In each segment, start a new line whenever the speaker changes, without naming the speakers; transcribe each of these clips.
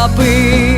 німі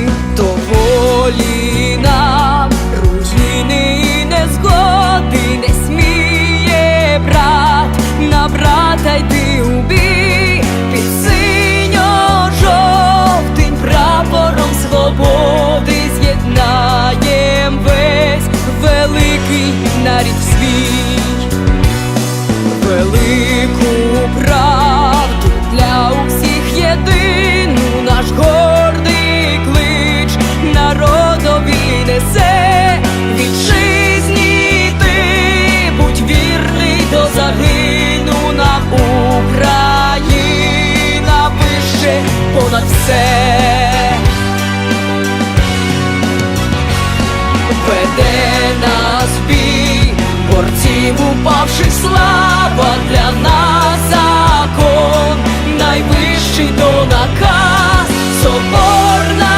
Наказ, соборна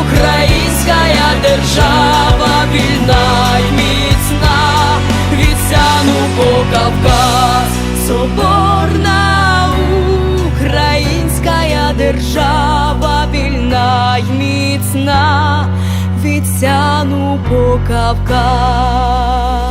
українська держава, вільна й міцна, від сяну по Кавказ, соборна українська держава, вільна й міцна від сяну по Кавказ.